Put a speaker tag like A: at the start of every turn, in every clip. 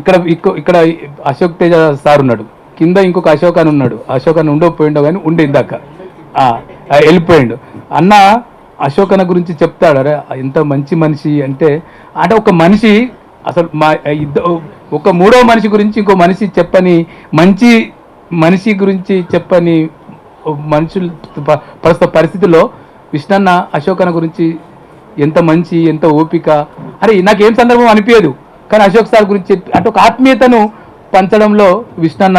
A: ఇక్కడ ఇక్కడ అశోక్ తేజ సార్ ఉన్నాడు. కింద ఇంకొక అశోక్ అని ఉన్నాడు. అశోక్ అని ఉండో పోయిండో కానీ ఉండే ఇందాక. వెళ్ళిపోయిండు. అన్న అశోక్ అన్న గురించి చెప్తాడు. అరే ఎంత మంచి మనిషి అంటే అంటే ఒక మనిషి అసలు మా ఇద్ద ఒక మూడో మనిషి గురించి ఇంకో మనిషి చెప్పని మంచి మనిషి గురించి చెప్పని మనుషులు ప్రస్తుత పరిస్థితుల్లో విష్ణన్న అశోక్ అన్న గురించి ఎంత మంచి ఎంత ఓపిక. అరే నాకేం సందర్భం అనిపించదు కానీ అశోక్ సార్ గురించి చెప్పి అంటే ఒక ఆత్మీయతను పంచడంలో విష్ణన్న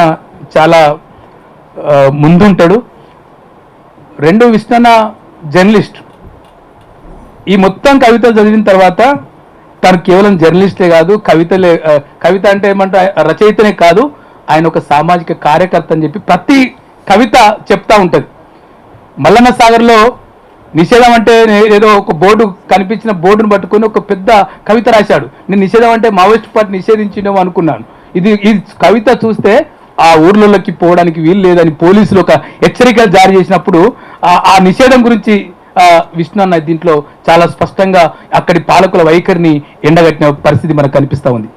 A: చాలా ముందుంటాడు. రెండు విష్ణన్న జర్నలిస్ట్. ఈ మొత్తం కవితలు చదివిన తర్వాత తను కేవలం జర్నలిస్టే కాదు కవితలే కవిత అంటే ఏమంటే రచయితనే కాదు ఆయన ఒక సామాజిక కార్యకర్త అని చెప్పి ప్రతి కవిత చెప్తా ఉంటుంది. మల్లన్న సాగర్లో నిషేధం అంటే ఏదో ఒక బోర్డు కనిపించిన బోర్డును పట్టుకొని ఒక పెద్ద కవిత రాశాడు. నేను నిషేధం అంటే మావోయిస్ట్ పార్టీ నిషేధించినేమో అనుకున్నాను. ఇది ఈ కవిత చూస్తే ఆ ఊర్లలోకి పోవడానికి వీలు లేదని పోలీసులు ఒక హెచ్చరిక జారీ చేసినప్పుడు ఆ- నిషేధం గురించి విష్ణు అన్న దీంట్లో చాలా స్పష్టంగా అక్కడి పాలకుల వైఖరిని ఎండగట్టిన పరిస్థితి మనకు కనిపిస్తూ ఉంది.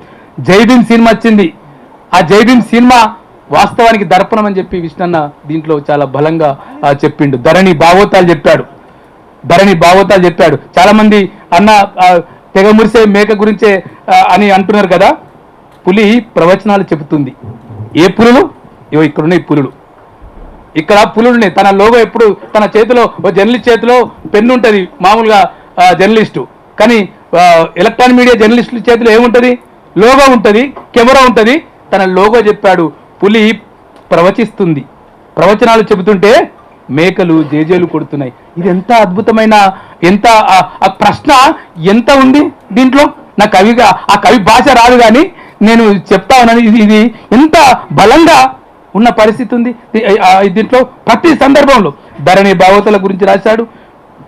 A: జై సినిమా వచ్చింది. ఆ జైబీన్ సినిమా వాస్తవానికి దర్పణం అని చెప్పి విష్ణన్న దీంట్లో చాలా బలంగా చెప్పిండు. ధరణి భావోతాలు చెప్పాడు. ధరణి భాగవతాలు చెప్పాడు. చాలా మంది అన్న తెగ మురిసే మేక గురించే అని అంటున్నారు కదా. పులి ప్రవచనాలు చెబుతుంది. ఏ పులులు? ఇవో ఇక్కడున్నాయి పులులు. ఇక్కడ పులులు తన లోగో ఎప్పుడు తన చేతిలో ఓ జర్నలిస్ట్ చేతిలో పెన్ను ఉంటుంది మామూలుగా జర్నలిస్టు. కానీ ఎలక్ట్రానిక్ మీడియా జర్నలిస్టుల చేతిలో ఏముంటుంది? లోగో ఉంటుంది కెమెరా ఉంటుంది. తన లోగో చెప్పాడు పులి ప్రవచిస్తుంది. ప్రవచనాలు చెబుతుంటే మేకలు జేజేలు కొడుతున్నాయి. ఇది ఎంత అద్భుతమైన ఎంత ఆ- ప్రశ్న? ఎంత ఉంది దీంట్లో? నా కవిగా ఆ కవి భాష రాదు కానీ నేను చెప్తా ఉన్నాను. ఇది ఇది ఎంత బలంగా ఉన్న పరిస్థితి ఉంది. దీంట్లో ప్రతి సందర్భంలో ధరణి భావతల గురించి రాశాడు.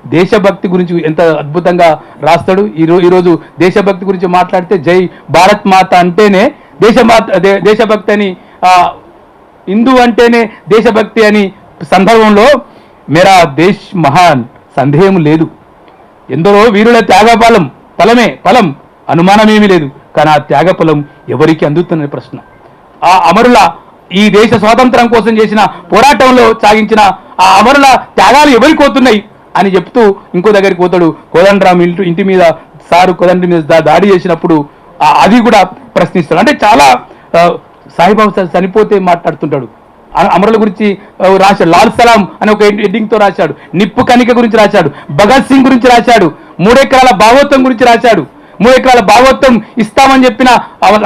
A: దేశభక్తి గురించి ఎంత అద్భుతంగా రాస్తాడు. ఈరో ఈరోజు దేశభక్తి గురించి మాట్లాడితే జై భారత్ మాత అంటేనే దేశమాత దేశభక్తి అని హిందూ అంటేనే దేశభక్తి అని సందర్భంలో మేరా దేశ్ మహాన్ సందేహం లేదు. ఎందరో వీరుల త్యాగఫలం ఫలమే ఫలం అనుమానమేమీ లేదు. కానీ ఆ త్యాగఫలం ఎవరికి అందుతున్న ప్రశ్న. ఆ అమరుల ఈ దేశ స్వాతంత్రం కోసం చేసిన పోరాటంలో సాగించిన ఆ అమరుల త్యాగాలు ఎవరికి పోతున్నాయి అని చెప్తూ ఇంకో దగ్గరికి పోతాడు. కోదండరామ్ ఇంటి ఇంటి మీద సారు కోదండ్రి మీద దాడి చేసినప్పుడు అది కూడా ప్రశ్నిస్తాడు. అంటే చాలా సాయిబాబు చనిపోతే మాట్లాడుతుంటాడు. అమరుల గురించి రాశాడు. లాల్ సలాం అనే ఒక ఎడ్డింగ్తో రాశాడు. నిప్పు కనిక గురించి రాశాడు. భగత్ సింగ్ గురించి రాశాడు. మూడెకరాల భాగవతం గురించి రాశాడు. మూడు ఎకరాల ఇస్తామని చెప్పిన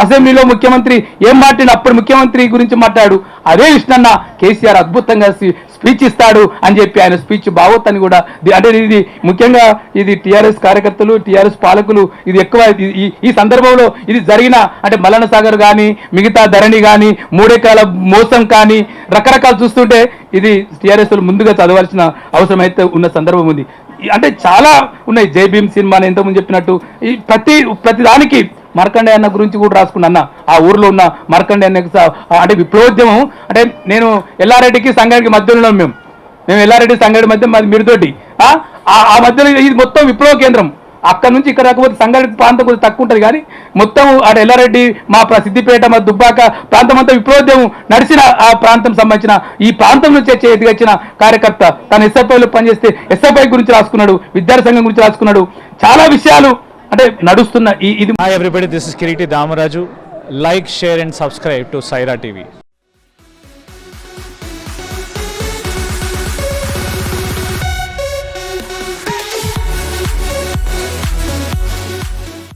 A: అసెంబ్లీలో ముఖ్యమంత్రి ఏం మాట్లాడిన అప్పుడు ముఖ్యమంత్రి గురించి మాట్లాడు. అదే విష్ణన్న కేసీఆర్ అద్భుతంగా స్పీచ్ ఇస్తాడు అని చెప్పి ఆయన స్పీచ్ భాగవతాన్ని కూడా అంటే ఇది ముఖ్యంగా ఇది టిఆర్ఎస్ కార్యకర్తలు టిఆర్ఎస్ పాలకులు ఇది ఎక్కువ ఈ- ఈ సందర్భంలో ఇది జరిగిన అంటే మల్లన సాగర్ కానీ మిగతా ధరణి కానీ మూడెకరాల మోసం కానీ రకరకాలు చూస్తుంటే ఇది టిఆర్ఎస్ ముందుగా చదవాల్సిన అవసరం అయితే ఉన్న సందర్భం ఉంది. అంటే చాలా ఉన్నాయి. జై సినిమా అని ఇంతకుముందు చెప్పినట్టు. ఈ ప్రతి ప్రతి దానికి మార్కండే అన్న గురించి కూడా రాసుకున్నా అన్న. ఆ ఊర్లో ఉన్న మార్కండే అన్న అంటే విప్లవోద్యమం. అంటే నేను ఎల్లారెడ్డికి సంఘానికి మధ్యలో ఉన్నాం మేము. మేము ఎల్లారెడ్డి సంగారెడ్డి మధ్య మాది మిరుతోటి. ఆ- ఆ మధ్యలో ఇది మొత్తం విప్లవ కేంద్రం. అక్కడ నుంచి ఇక్కడ రాకపోతే సంగారెడ్డి ప్రాంతం కొంచెం తక్కువ ఉంటుంది కానీ మొత్తం అటు ఎల్లారెడ్డి మా సిద్దిపేట మా దుబ్బాక ప్రాంతం అంతా విప్లవోద్యమం నడిచిన ఆ ప్రాంతం సంబంధించిన ఈ ప్రాంతం నుంచి వచ్చే కార్యకర్త తన ఎస్ఎఫ్ఐలో పనిచేస్తే ఎస్ఎఫ్ఐ గురించి రాసుకున్నాడు విద్యార్థి సంఘం గురించి రాసుకున్నాడు. చాలా విషయాలు అంటే నడుస్తున్న ఈ ఇది
B: everybody this is Kiriti Damaraju like share and subscribe to Saira TV